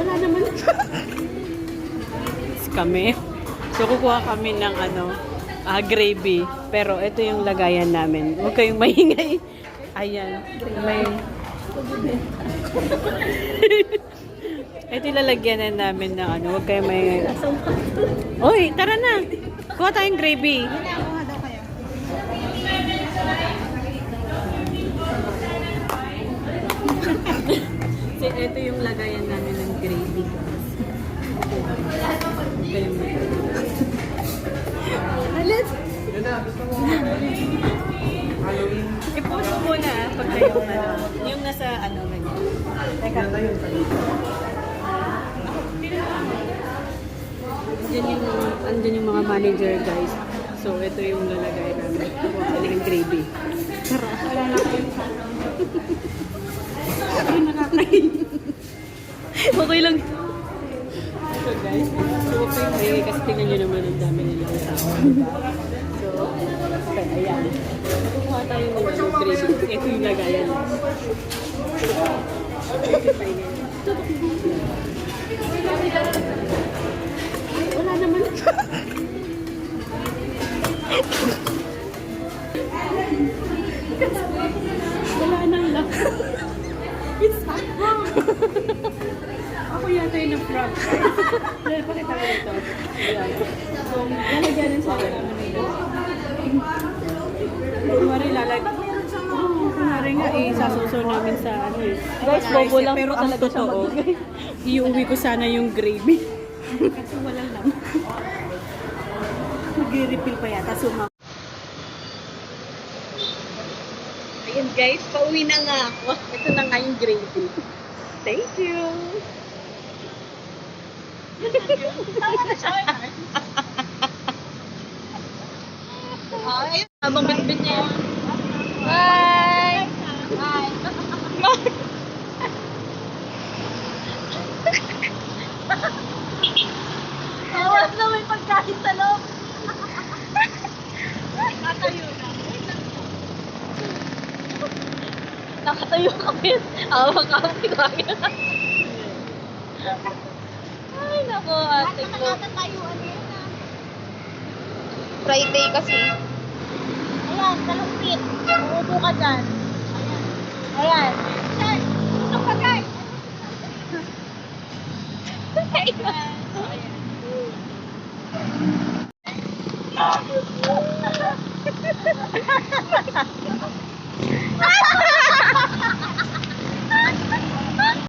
Wala naman. kami. So, kukuha kami ng ano, ah, gravy. Pero ito yung lagayan namin. Huwag kayong maingay. Ayan. May... ito yung lalagyan na namin ng ano. Huwag kayong maingay. Oy, tara na. Kuha tayong gravy. Ito yung lagayan namin ng gravy. Alis! I-post ko muna ah, pag kayo ano, yung nasa ano ganyan. Teka. Andyan yung, andyan yung mga manager guys. So ito yung lalagay namin. Kuha kami ng gravy. Tara. Wala na Ay, nakakain. okay lang. So guys, so kayong maingay kasi tingnan nyo naman ang dami nilang tao. diba? So, okay, ayan. Kukuha tayo ng ano, gravy. Ito yung lagayan. Wala naman. Wala nang lang. It's hot. Ako yata yung na-frog. Dahil pakita ko ito. Ayan. So, lalagyan sa akin. Kunwari lalag. Oo, kunwari nga eh, sasuso namin sa ano eh. Guys, bobo lang pero talaga siya magbigay. Iuwi ko sana yung gravy. Kasi walang lang. Magre-refill pa yata. Suma. Ayun guys, pauwi na nga ako. Ito na nga yung gravy. Thank you. Ay, habang bitbit niya yun. Bye! Bye! Tawas na may pagkain sa loob. Nakatayo na. Nakatayo. Hawak kami kaya. Ay, nako, ate ko. Friday kasi. Ayan, talumpit. Uupo ka dyan. Ayan. Ayan. Tutok ka, guys. Ayan. Ayan.